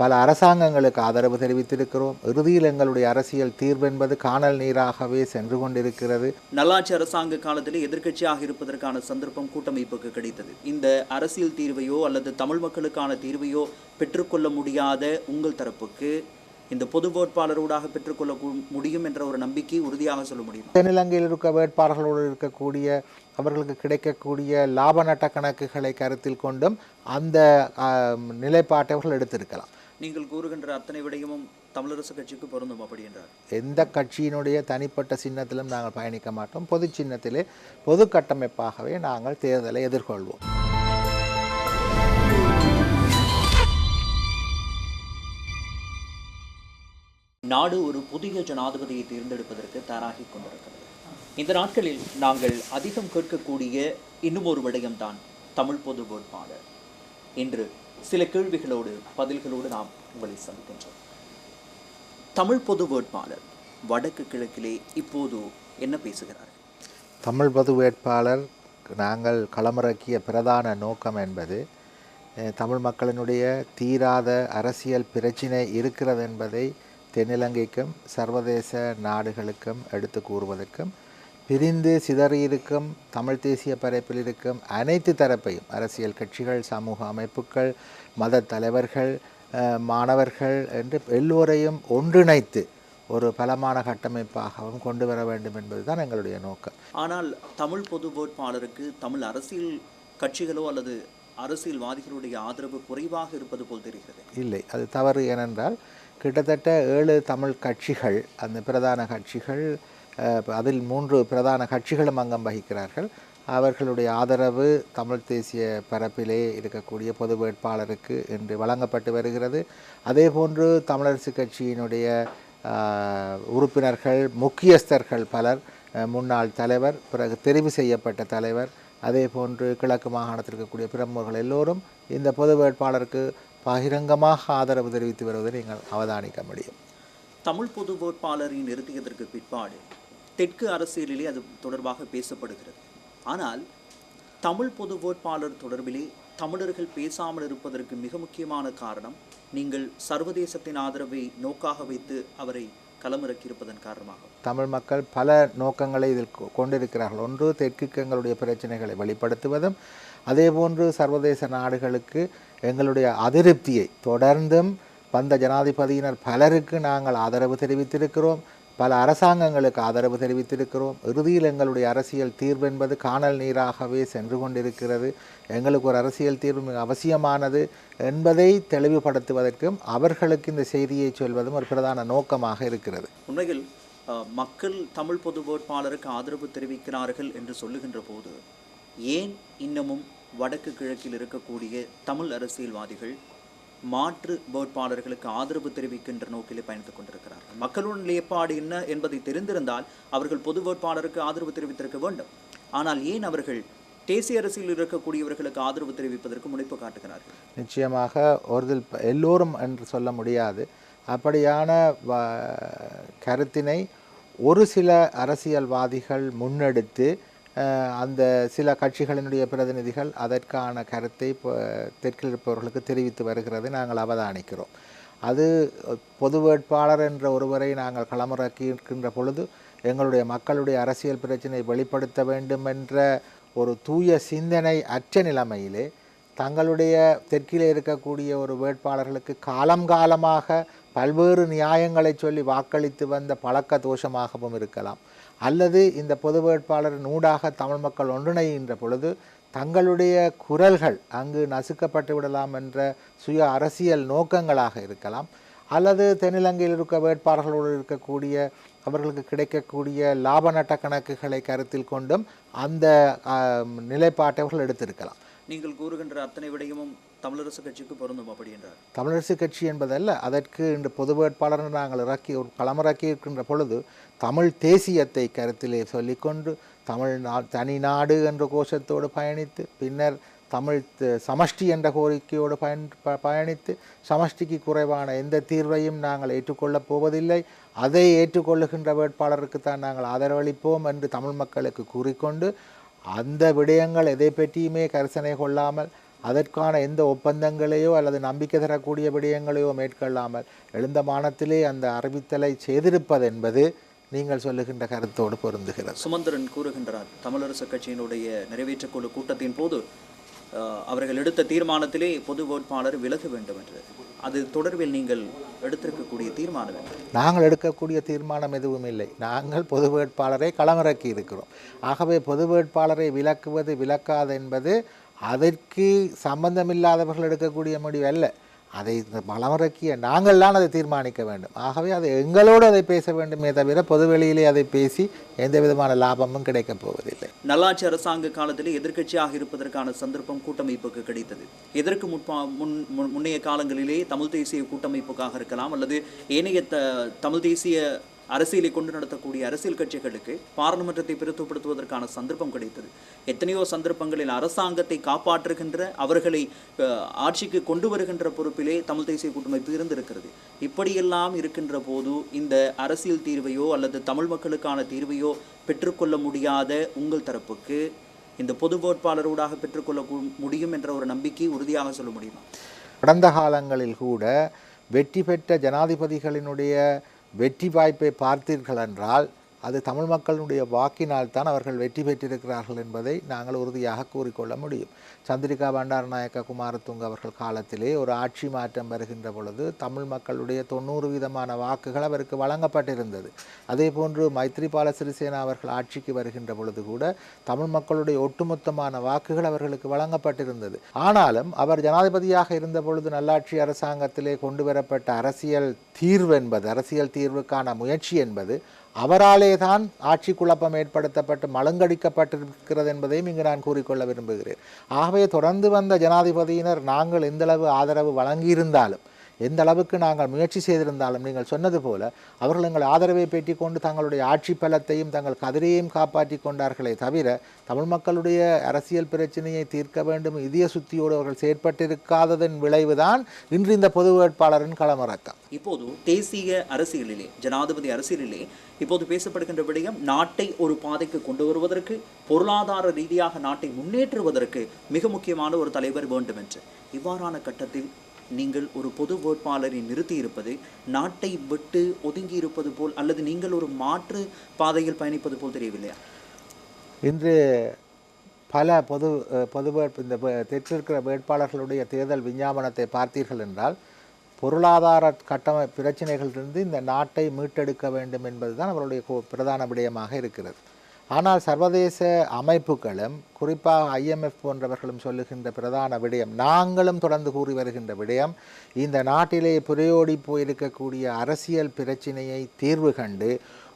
பல அரசாங்கங்களுக்கு ஆதரவு தெரிவித்திருக்கிறோம். இறுதியில் எங்களுடைய அரசியல் தீர்வென்பது காணல் நீராகவே சென்று கொண்டிருக்கிறது. நல்லாட்சி அரசாங்க காலத்திலே எதிர்க்கட்சியாக இருப்பதற்கான சந்தர்ப்பம் கூட்டமைப்புக்கு கிடைத்தது. இந்த அரசியல் தீர்வையோ அல்லது தமிழ் மக்களுக்கான தீர்வையோ பெற்றுக்கொள்ள முடியாத உங்கள் தரப்புக்கு இந்த பொது வேட்பாளரோடாக பெற்றுக்கொள்ள முடியும் என்ற ஒரு நம்பிக்கை உறுதியாக சொல்ல முடியும்? தென்னிலங்கையில் இருக்க வேட்பாளர்களோடு இருக்கக்கூடிய அவர்களுக்கு கிடைக்கக்கூடிய லாப நட்ட கணக்குகளை கருத்தில் கொண்டும் அந்த நிலைப்பாட்டை அவர்கள் எடுத்திருக்கலாம். நீங்கள் கூறுகின்ற அத்தனை விடயமும் தமிழரசு கட்சிக்கு பொருந்தும் அப்படி என்றார். எந்த கட்சியினுடைய தனிப்பட்ட சின்னத்திலும் நாங்கள் பயணிக்க மாட்டோம். பொது சின்னத்திலே பொது கட்டமைப்பாகவே நாங்கள் தேர்தலை எதிர்கொள்வோம். நாடு ஒரு புதிய ஜனாதிபதியை தேர்ந்தெடுப்பதற்கு தயாராகி கொண்டிருக்கிறது. இந்த நாட்களில் நாங்கள் அதிகம் கேட்கக்கூடிய இன்னும் ஒரு விடயம்தான் தமிழ் பொது வேட்பாளர். இன்று சில கேள்விகளோடு பதில்களோடு நாம் உங்களை சந்திக்கின்றோம். தமிழ் பொது வேட்பாளர் வடக்கு கிழக்கிலே இப்போது என்ன பேசுகிறார்? தமிழ் பொது வேட்பாளர் நாங்கள் களமிறக்கிய பிரதான நோக்கம் என்பது தமிழ் மக்களினுடைய தீராத அரசியல் பிரச்சினை இருக்கிறது என்பதை தென்னிலங்கைக்கும் சர்வதேச நாடுகளுக்கும் எடுத்து கூறுவதற்கும் பிரிந்து சிதறியிருக்கும் தமிழ் தேசிய பரப்பில் இருக்கும் அனைத்து தரப்பையும் அரசியல் கட்சிகள் சமூக அமைப்புகள் மத தலைவர்கள் மாணவர்கள் என்று எல்லோரையும் ஒன்றிணைத்து ஒரு பலமான கட்டமைப்பாகவும் கொண்டு வர வேண்டும் என்பதுதான் எங்களுடைய நோக்கம். ஆனால் தமிழ் பொது வேட்பாளருக்கு தமிழ் அரசியல் கட்சிகளோ அல்லது அரசியல்வாதிகளுடைய ஆதரவு குறைவாக இருப்பது போல் தெரிகிறது. இல்லை அது தவறு ஏனென்றால் கிட்டத்தட்ட ஏழு தமிழ் கட்சிகள் அந்த பிரதான கட்சிகள் அதில் மூன்று பிரதான கட்சிகளும் அங்கம் வகிக்கிறார்கள். அவர்களுடைய ஆதரவு தமிழ் தேசிய பரப்பிலே இருக்கக்கூடிய பொது வேட்பாளருக்கு என்று வழங்கப்பட்டு வருகிறது. அதே போன்று தமிழரசு கட்சியினுடைய உறுப்பினர்கள் முக்கியஸ்தர்கள் பலர் முன்னாள் தலைவர் பிறகு தெரிவு செய்யப்பட்ட தலைவர் அதே போன்று கிழக்கு மாகாணத்தில் இருக்கக்கூடிய பிரமுகர்கள் எல்லோரும் இந்த பொது வேட்பாளருக்கு பகிரங்கமாக ஆதரவு தெரிவித்து வருவதை நீங்கள் அவதானிக்க முடியும். தமிழ் பொது வேட்பாளரின் நிறுத்தியதற்கு பிற்பாடு தெற்கு அரசியலிலே அது தொடர்பாக பேசப்படுகிறது. ஆனால் தமிழ் பொது வேட்பாளர் தொடர்பிலே தமிழர்கள் பேசாமல் இருப்பதற்கு மிக முக்கியமான காரணம் நீங்கள் சர்வதேசத்தின் ஆதரவை நோக்காக வைத்து அவரை களமிறக்கியிருப்பதன் காரணமாகும். தமிழ் மக்கள் பல நோக்கங்களை இதில் கொ- கொண்டிருக்கிறார்கள். ஒன்று தெற்குக்கு எங்களுடைய பிரச்சனைகளை வெளிப்படுத்துவதும் அதேபோன்று சர்வதேச நாடுகளுக்கு எங்களுடைய அதிருப்தியை தொடர்ந்தும் வந்த ஜனாதிபதியினர் பலருக்கு நாங்கள் ஆதரவு தெரிவித்திருக்கிறோம். பல அரசாங்கங்களுக்கு ஆதரவு தெரிவித்திருக்கிறோம். இறுதியில் எங்களுடைய அரசியல் தீர்வு என்பது காணல் நீராகவே சென்று கொண்டிருக்கிறது. எங்களுக்கு ஒரு அரசியல் தீர்வு மிக அவசியமானது என்பதை தெளிவுபடுத்துவதற்கும் அவர்களுக்கு இந்த செய்தியை சொல்வதும் ஒரு பிரதான நோக்கமாக இருக்கிறது. உண்மையில் மக்கள் தமிழ் பொது வேட்பாளருக்கு ஆதரவு தெரிவிக்கிறார்கள் என்று சொல்லுகின்ற போது ஏன் இன்னமும் வடக்கு கிழக்கில் இருக்கக்கூடிய தமிழ் அரசியல்வாதிகள் மாற்று வேட்பாளர்களுக்கு ஆதரவு தெரிவிக்கின்ற நோக்கிலே பயணித்துக் கொண்டிருக்கிறார்கள். மக்களுடன் நிலைப்பாடு என்ன என்பதை தெரிந்திருந்தால் அவர்கள் பொது வேட்பாளருக்கு ஆதரவு தெரிவித்திருக்க வேண்டும். ஆனால் ஏன் அவர்கள் தேசிய அரசியல் இருக்கக்கூடியவர்களுக்கு ஆதரவு தெரிவிப்பதற்கு முனைப்பு காட்டுகிறார்கள்? நிச்சயமாக ஒருதில் எல்லோரும் என்று சொல்ல முடியாது. அப்படியான கருத்தினை ஒரு சில அரசியல்வாதிகள் முன்னெடுத்து அந்த சில கட்சிகளினுடைய பிரதிநிதிகள் அதற்கான கருத்தை இப்போ தெற்கில் இருப்பவர்களுக்கு தெரிவித்து வருகிறது நாங்கள் அவதானிக்கிறோம். அது பொது வேட்பாளர் என்ற ஒருவரை நாங்கள் களமிறக்கி இருக்கின்ற பொழுது எங்களுடைய மக்களுடைய அரசியல் பிரச்சனை வெளிப்படுத்த வேண்டும் என்ற ஒரு தூய சிந்தனை அற்ற நிலைமையிலே தங்களுடைய தெற்கிலே இருக்கக்கூடிய ஒரு வேட்பாளர்களுக்கு காலம் காலமாக பல்வேறு நியாயங்களை சொல்லி வாக்களித்து வந்த பழக்க தோஷமாகவும் இருக்கலாம். அல்லது இந்த பொது வேட்பாளரின் ஊடாக தமிழ் மக்கள் ஒன்றிணைகின்ற பொழுது தங்களுடைய குரல்கள் அங்கு நசுக்கப்பட்டு விடலாம் என்ற சுய அரசியல் நோக்கங்களாக இருக்கலாம். அல்லது தென்னிலங்கையில் இருக்க வேட்பாளர்களோடு இருக்கக்கூடிய அவர்களுக்கு கிடைக்கக்கூடிய லாப நட்ட கணக்குகளை கருத்தில் கொண்டும் அந்த நிலைப்பாட்டை அவர்கள் எடுத்திருக்கலாம். நீங்கள் கூறுகின்ற அத்தனை விடயமும் தமிழரசு கட்சிக்கு பொருந்தும் அப்படின்றார் தமிழரசு கட்சி என்பதல்ல அதற்கு இன்று பொது வேட்பாளர் நாங்கள் இறக்கி ஒரு களமிறக்கி இருக்கின்ற பொழுது தமிழ் தேசியத்தை கருத்திலே சொல்லிக்கொண்டு தமிழ் நா தனி நாடு என்ற கோஷத்தோடு பயணித்து பின்னர் தமிழ் த- சமஷ்டி என்ற கோரிக்கையோடு பயன் ப- பயணித்து சமஷ்டிக்கு குறைவான எந்த தீர்வையும் நாங்கள் ஏற்றுக்கொள்ளப் போவதில்லை. அதை ஏற்றுக்கொள்ளுகின்ற வேட்பாளருக்கு தான் நாங்கள் ஆதரவளிப்போம் என்று தமிழ் மக்களுக்கு கூறிக்கொண்டு அந்த விடயங்கள் எதை பற்றியுமே கரிசனை கொள்ளாமல் அதற்கான எந்த ஒப்பந்தங்களையோ அல்லது நம்பிக்கை தரக்கூடிய விடயங்களையோ மேற்கொள்ளாமல் எழுந்த மானத்திலே அந்த அறிவித்தலை செய்திருப்பது என்பது நீங்கள் சொல்லுகின்ற கருத்தோடு பொருந்துகிறது. சுமந்திரன் கூறுகின்றார் தமிழரசு கட்சியினுடைய நிறைவேற்றக் குழு கூட்டத்தின் போது அவர்கள் எடுத்த தீர்மானத்திலே பொது வேட்பாளர் விலக வேண்டும் என்று. அது தொடர்பில் நீங்கள் எடுத்திருக்கக்கூடிய தீர்மானம் நாங்கள் எடுக்கக்கூடிய தீர்மானம் எதுவும் இல்லை. நாங்கள் பொது வேட்பாளரை களமிறக்கி இருக்கிறோம். ஆகவே பொது வேட்பாளரை விலக்குவது விலக்காது என்பது அதற்கு சம்பந்தமில்லாதவர்கள் எடுக்கக்கூடிய முடிவு அல்ல. அதை இந்த களமிறக்கிய நாங்கள் தான் அதை தீர்மானிக்க வேண்டும். ஆகவே அதை எங்களோடு அதை பேச வேண்டுமே தவிர பொதுவெளியிலே அதை பேசி எந்த விதமான லாபமும் கிடைக்கப் போவதில்லை. நல்லாட்சி அரசாங்க காலத்திலே எதிர்க்கட்சியாக இருப்பதற்கான சந்தர்ப்பம் கூட்டமைப்புக்கு கிடைத்தது. இதற்கு முற்பா முன் முன்- முன்னைய காலங்களிலே தமிழ் தேசிய கூட்டமைப்புக்காக இருக்கலாம் அல்லது ஏனைய த தமிழ் தேசிய அரசியலை கொண்டு நடத்தக்கூடிய அரசியல் கட்சிகளுக்கு பாராளுமன்றத்தை பிரித்துப்படுத்துவதற்கான சந்தர்ப்பம் கிடைத்தது. எத்தனையோ சந்தர்ப்பங்களில் அரசாங்கத்தை காப்பாற்றுகின்ற அவர்களை ஆட்சிக்கு கொண்டு வருகின்ற பொறுப்பிலே தமிழ் தேசிய கூட்டமைப்பு இருந்திருக்கிறது இப்படியெல்லாம் இருக்கின்ற போது இந்த அரசியல் தீர்வையோ அல்லது தமிழ் மக்களுக்கான தீர்வையோ பெற்றுக்கொள்ள முடியாத உங்கள் தரப்புக்கு இந்த பொது வேட்பாளரோடாக பெற்றுக்கொள்ள முடியும் என்ற ஒரு நம்பிக்கை உறுதியாக சொல்ல முடியுமா? கடந்த காலங்களில் கூட வெற்றி பெற்ற ஜனாதிபதிகளினுடைய வெற்றி வாய்ப்பை பார்த்தீர்கள் என்றால் அது தமிழ் மக்களுடைய வாக்கினால் தான் அவர்கள் வெற்றி பெற்றிருக்கிறார்கள் என்பதை நாங்கள் உறுதியாக கூறிக்கொள்ள முடியும். சந்திரிகா பண்டாரநாயக்க குமாரத்துங்க அவர்கள் காலத்திலே ஒரு ஆட்சி மாற்றம் வருகின்ற பொழுது தமிழ் மக்களுடைய தொண்ணூறு விதமான வாக்குகள் அவருக்கு வழங்கப்பட்டிருந்தது. அதே போன்று மைத்ரிபால சிறிசேனா அவர்கள் ஆட்சிக்கு வருகின்ற பொழுது கூட தமிழ் மக்களுடைய ஒட்டுமொத்தமான வாக்குகள் அவர்களுக்கு வழங்கப்பட்டிருந்தது. ஆனாலும் அவர் ஜனாதிபதியாக இருந்த பொழுது நல்லாட்சி அரசாங்கத்திலே கொண்டு வரப்பட்ட அரசியல் தீர்வு என்பது அரசியல் தீர்வுக்கான முயற்சி என்பது அவராலே தான் ஆட்சி குழப்பம் ஏற்படுத்தப்பட்டு மலங்கடிக்கப்பட்டிருக்கிறது என்பதையும் இங்கு நான் கூறிக்கொள்ள விரும்புகிறேன். ஆகவே தொடர்ந்து வந்த ஜனாதிபதியினர் நாங்கள் எந்தளவு ஆதரவு வழங்கியிருந்தாலும் எந்த அளவுக்கு நாங்கள் முயற்சி செய்திருந்தாலும் நீங்கள் சொன்னது போல அவர்கள் எங்கள் ஆதரவை பெற்றுக் கொண்டு தங்களுடைய ஆட்சி பலத்தையும் தங்கள் கதிரையும் காப்பாற்றி கொண்டார்களே தவிர தமிழ் மக்களுடைய அரசியல் பிரச்சனையை தீர்க்க வேண்டும் இதய சுத்தியோடு அவர்கள் செயற்பட்டிருக்காததன் விளைவுதான் இன்று இந்த பொது வேட்பாளரின் களமிறக்கம். இப்போது தேசிய அரசியலிலே ஜனாதிபதி அரசியலிலே இப்போது பேசப்படுகின்ற விடயம் நாட்டை ஒரு பாதைக்கு கொண்டு வருவதற்கு பொருளாதார ரீதியாக நாட்டை முன்னேற்றுவதற்கு மிக முக்கியமான ஒரு தலைவர் வேண்டும் என்று இவ்வாறான கட்டத்தில் நீங்கள் ஒரு பொது வேட்பாளரை நிறுத்தி இருப்பது நாட்டை விட்டு ஒதுங்கி இருப்பது போல் அல்லது நீங்கள் ஒரு மாற்று பாதையில் பயணிப்பது போல் தெரியவில்லையா? இன்று பல பொது பொது வேட்பு இந்த தெற்றிருக்கிற தெற்கிருக்கிற வேட்பாளர்களுடைய தேர்தல் விஞ்ஞாபனத்தை பார்த்தீர்கள் என்றால் பொருளாதார கட்டமை பிரச்சனைகளிலிருந்து இந்த நாட்டை மீட்டெடுக்க வேண்டும் என்பதுதான் அவருடைய கோ- பிரதான விடயமாக இருக்கிறது. ஆனால் சர்வதேச அமைப்புகளும் குறிப்பாக ஐஎம்எஃப் போன்றவர்களும் சொல்லுகின்ற பிரதான விடயம் நாங்களும் தொடர்ந்து கூறி வருகின்ற விடயம் இந்த நாட்டிலே புரையோடி போயிருக்கக்கூடிய அரசியல் பிரச்சினையை தீர்வு கண்டு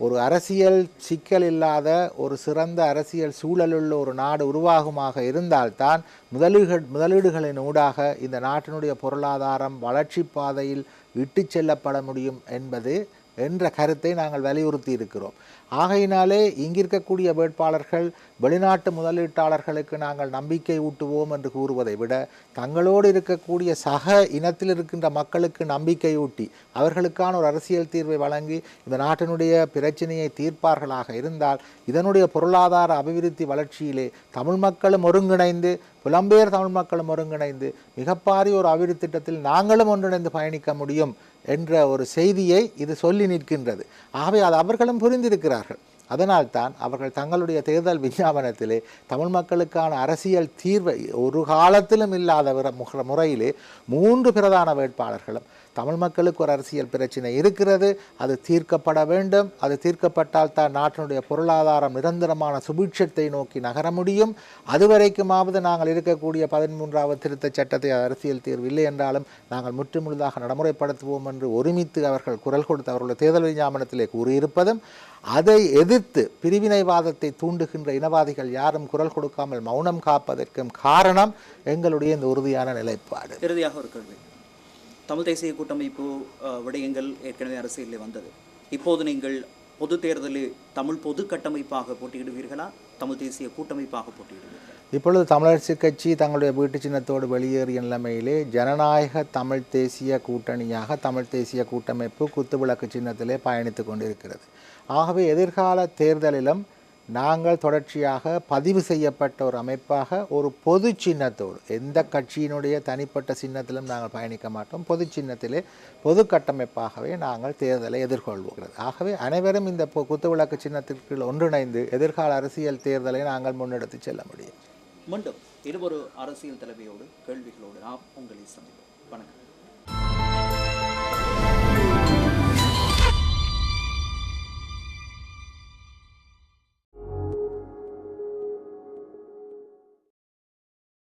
ஒரு அரசியல் சிக்கல் இல்லாத ஒரு சிறந்த அரசியல் சூழலுள்ள ஒரு நாடு உருவாகுமாக இருந்தால்தான் முதலீடுகள் முதலீடுகளின் ஊடாக இந்த நாட்டினுடைய பொருளாதாரம் வளர்ச்சி பாதையில் இட்டு செல்லப்பட முடியும் என்பது என்ற கருத்தை நாங்கள் வலியுறுத்தி இருக்கிறோம். ஆகையினாலே இங்கிருக்கக்கூடிய வேட்பாளர்கள் வெளிநாட்டு முதலீட்டாளர்களுக்கு நாங்கள் நம்பிக்கை ஊட்டுவோம் என்று கூறுவதை விட தங்களோடு இருக்கக்கூடிய சக இனத்தில் இருக்கின்ற மக்களுக்கு நம்பிக்கை ஊட்டி அவர்களுக்கான ஒரு அரசியல் தீர்வை வழங்கி இந்த நாட்டினுடைய பிரச்சனையை தீர்ப்பார்களாக இருந்தால் இதனுடைய பொருளாதார அபிவிருத்தி வளர்ச்சியிலே தமிழ் மக்களும் ஒருங்கிணைந்து புலம்பெயர் தமிழ் மக்களும் ஒருங்கிணைந்து மிகப்பாரிய ஒரு அபிவிருத்தி திட்டத்தில் நாங்களும் ஒன்றிணைந்து பயணிக்க முடியும். என்ற ஒரு செய்தியை இது சொல்லி நிற்கின்றது. ஆகவே அது அவர்களும் புரிந்திருக்கிறார்கள். அதனால்தான் அவர்கள் தங்களுடைய தேர்தல் விஞ்ஞாபனத்திலே தமிழ் மக்களுக்கான அரசியல் தீர்வை ஒரு காலத்திலும் இல்லாத முக- முறையிலே மூன்று பிரதான வேட்பாளர்களும் தமிழ் மக்களுக்கு ஒரு அரசியல் பிரச்சனை இருக்கிறது அது தீர்க்கப்பட வேண்டும். அது தீர்க்கப்பட்டால் தான் நாட்டினுடைய பொருளாதாரம் நிரந்தரமான சுபீட்சத்தை நோக்கி நகர முடியும். அதுவரைக்குமாவது நாங்கள் இருக்கக்கூடிய பதிமூன்றாவது திருத்தச் சட்டத்தை அரசியல் தீர்வு இல்லை என்றாலும் நாங்கள் முற்றுமுழுதாக நடைமுறைப்படுத்துவோம் என்று ஒருமித்து அவர்கள் குரல் கொடுத்து அவர்களுடைய தேர்தல் விஞ்ஞாபனத்திலே கூறியிருப்பதும் அதை எதிர்த்து பிரிவினைவாதத்தை தூண்டுகின்ற இனவாதிகள் யாரும் குரல் கொடுக்காமல் மௌனம் காப்பதற்கும் காரணம் எங்களுடைய இந்த உறுதியான நிலைப்பாடு. இறுதியாக ஒரு கேள்வி. தமிழ் தேசிய கூட்டமைப்பு விடயங்கள் ஏற்கனவே அரசியலில் வந்தது. இப்போது நீங்கள் பொது தேர்தலில் தமிழ் பொது கட்டமைப்பாக போட்டியிடுவீர்களா? தமிழ் தேசிய கூட்டமைப்பாக போட்டியிடுவீர்கள்? இப்பொழுது தமிழரசு கட்சி தங்களுடைய வீட்டு சின்னத்தோடு வெளியேறிய நிலைமையிலே ஜனநாயக தமிழ் தேசிய கூட்டணியாக தமிழ் தேசிய கூட்டமைப்பு குத்துவிளக்கு சின்னத்திலே பயணித்து கொண்டிருக்கிறது. ஆகவே எதிர்கால தேர்தலிலும் நாங்கள் தொடர்ச்சியாக பதிவு செய்யப்பட்ட ஒரு அமைப்பாக ஒரு பொது சின்னத்தோடு எந்த கட்சியினுடைய தனிப்பட்ட சின்னத்திலும் நாங்கள் பயணிக்க மாட்டோம். பொது சின்னத்திலே பொது கட்டமைப்பாகவே நாங்கள் தேர்தலை எதிர்கொள்வோம். ஆகவே அனைவரும் இந்த பொ- குத்துவிளக்கு சின்னத்திற்கு ஒன்றிணைந்து எதிர்கால அரசியல் தேர்தலை நாங்கள் முன்னெடுத்து செல்ல முடியும். மீண்டும் இருவரு அரசியல் தலைமையோடு கேள்விகளோடு நாம் உங்களை சந்திப்போம். வணக்கம்.